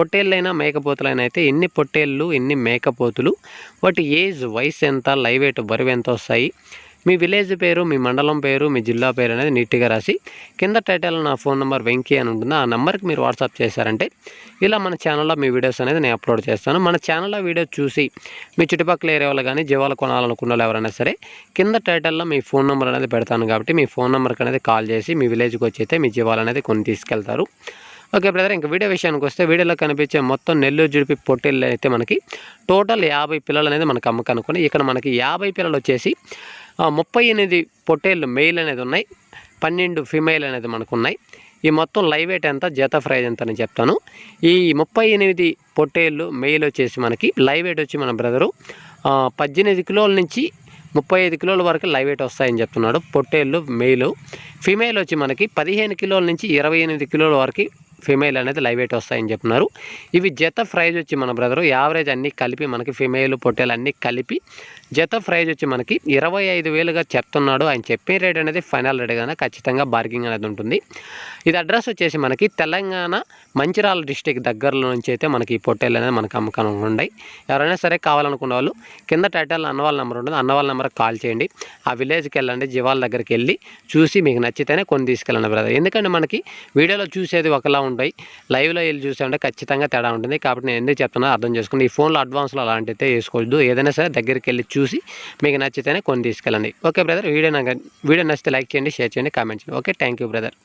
పొట్టేళ్ళైనా మేకపోతులైనా అయితే ఎన్ని పొట్టేళ్ళు ఎన్ని మేకపోతులు వాటి ఏజ్ వయసు ఎంత లైవ్ వెయిట్ బరువు ఎంత వస్తాయి? మీ విలేజ్ పేరు మీ మండలం పేరు మీ జిల్లా పేరు అనేది నీట్గా రాసి కింద టైటిల్ నా ఫోన్ నెంబర్ వెంకీ అని ఉంటుంది. ఆ నెంబర్కి మీరు వాట్సాప్ చేశారంటే ఇలా మన ఛానల్లో మీ వీడియోస్ అనేది నేను అప్లోడ్ చేస్తాను. మన ఛానల్లో వీడియో చూసి మీ చుట్టుపక్కల ఏరియా వాళ్ళు కానీ జీవాలు కొనాలనుకున్న వాళ్ళు ఎవరైనా సరే కింద టైటిల్లో మీ ఫోన్ నెంబర్ అనేది పెడతాను కాబట్టి మీ ఫోన్ నెంబర్కి అనేది కాల్ చేసి మీ విలేజ్కి వచ్చి అయితే మీ జీవాలు అనేది కొన్ని తీసుకెళ్తారు. ఓకే బ్రదర్ ఇంకా వీడియో విషయానికి వస్తే వీడియోలో కనిపించే మొత్తం నెల్లూరు జుడిపి పొట్టేళ్ళు అయితే మనకి టోటల్ యాభై పిల్లలు అనేది మనకు అమ్మకనుకొని ఇక్కడ మనకి యాభై పిల్లలు వచ్చేసి ముప్పై ఎనిమిది పొట్టేళ్ళు మెయిల్ అనేది ఉన్నాయి పన్నెండు ఫిమేల్ అనేది మనకు ఉన్నాయి. ఈ మొత్తం లైవ్ వెయిట్ ఎంత జత ప్రైజ్ ఎంత అని చెప్తాను. ఈ ముప్పై ఎనిమిది పొట్టేళ్ళు మెయిల్ వచ్చేసి మనకి లైవ్ వెయిట్ వచ్చి మన బ్రదరు పద్దెనిమిది కిలోల నుంచి ముప్పై ఐదు కిలోల వరకు లైవ్ వెయిట్ వస్తాయని చెప్తున్నాడు. పొట్టేళ్ళు మెయిల్ ఫిమేల్ వచ్చి మనకి పదిహేను కిలోల నుంచి ఇరవై ఎనిమిది కిలోల వరకు ఫిమేల్ అనేది లైవ్ వెయిట్ వస్తాయని చెప్తున్నారు. ఇవి జత ప్రైజ్ వచ్చి మన బ్రదరు యావరేజ్ అన్నీ కలిపి మనకి ఫిమేల్ పొట్టేలు అన్నీ కలిపి జత ప్రైజ్ వచ్చి మనకి ఇరవై ఐదు వేలుగా చెప్తున్నాడు. ఆయన చెప్పే రేట్ అనేది ఫైనల్ రేట్ కన్నా ఖచ్చితంగా బార్గింగ్ అనేది ఉంటుంది. ఇది అడ్రస్ వచ్చేసి మనకి తెలంగాణ మంచిర్యాల డిస్టిక్ దగ్గరలో నుంచి అయితే మనకి ఈ పొట్టేలు అనేది మనకి అమ్మకం ఉన్నాయి. ఎవరైనా సరే కావాలనుకున్న వాళ్ళు కింద టైటిల్ అన్నవాళ్ళ నెంబర్ ఉంటుంది. అన్నవాళ్ళ నెంబర్కి కాల్ చేయండి. ఆ విలేజ్కి వెళ్ళండి జీవాల దగ్గరికి వెళ్ళి చూసి మీకు నచ్చితేనే కొన్ని తీసుకెళ్ళండి బ్రదర్ ఎందుకంటే మనకి వీడియోలో చూసేది ఒకలా ఉంటాయి. లైవ్లో వెళ్ళి చూసామంటే ఖచ్చితంగా తేడా ఉంటుంది. కాబట్టి నేను ఎందుకు చెప్తున్నా అర్థం చేసుకుని ఈ ఫోన్లో అడ్వాన్స్లో అలాంటి అయితే వేసుకోవద్దు. ఏదైనా సరే దగ్గరికి వెళ్ళి చూసి మీకు నచ్చితేనే కొని తీసుకెళ్ళండి. ఓకే బ్రదర్ వీడియో నాకు వీడియో నచ్చితే లైక్ చేయండి షేర్ చేయండి కామెంట్ చేయండి. Okay thank you brother